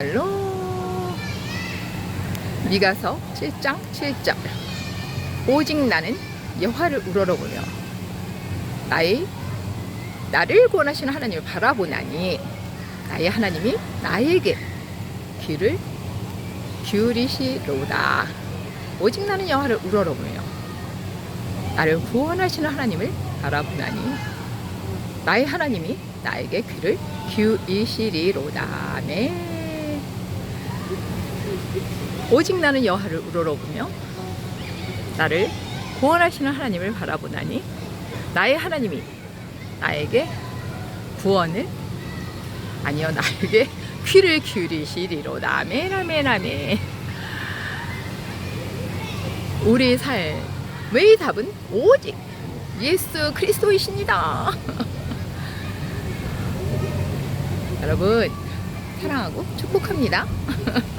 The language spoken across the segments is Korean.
말로. 미가서 7장 7절 오직 나는 여호와를 우러러보며 나의 나를 구원하시는 하나님을 바라보나니 나의 하나님이 나에게 귀를 기울이시로다. 오직 나는 여호와를 우러러보며 나를 구원하시는 하나님을 바라보나니 나의 하나님이 나에게 귀를 기울이시리로다. 네. 오직 나는 여호와를 우러러보며 나를 구원하시는 하나님을 바라보나니 나의 하나님이 나에게 구원을 아니요 나에게 귀를 기울이시리로다. 아멘 우리의 삶의 답은 오직 예수 그리스도이십니다. 여러분 사랑하고 축복합니다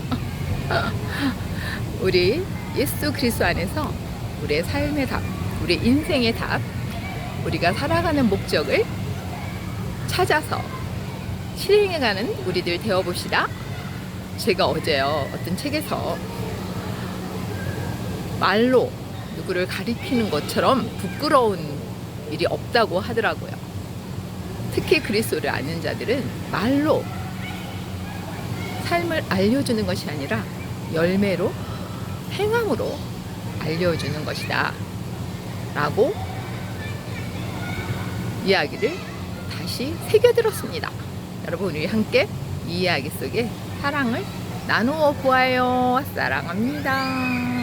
우리 예수 그리스도 안에서 우리의 삶의 답, 우리 인생의 답, 우리가 살아가는 목적을 찾아서 실행해가는 우리들 되어봅시다. 제가 어제요 어떤 책에서 말로 누구를 가리키는 것처럼 부끄러운 일이 없다고 하더라고요. 특히 그리스도를 아는 자들은 말로 삶을 알려주는 것이 아니라 열매로 행함으로 알려주는 것이다. 라고 이야기를 다시 새겨들었습니다. 여러분, 우리 함께 이 이야기 속에 사랑을 나누어 보아요. 사랑합니다.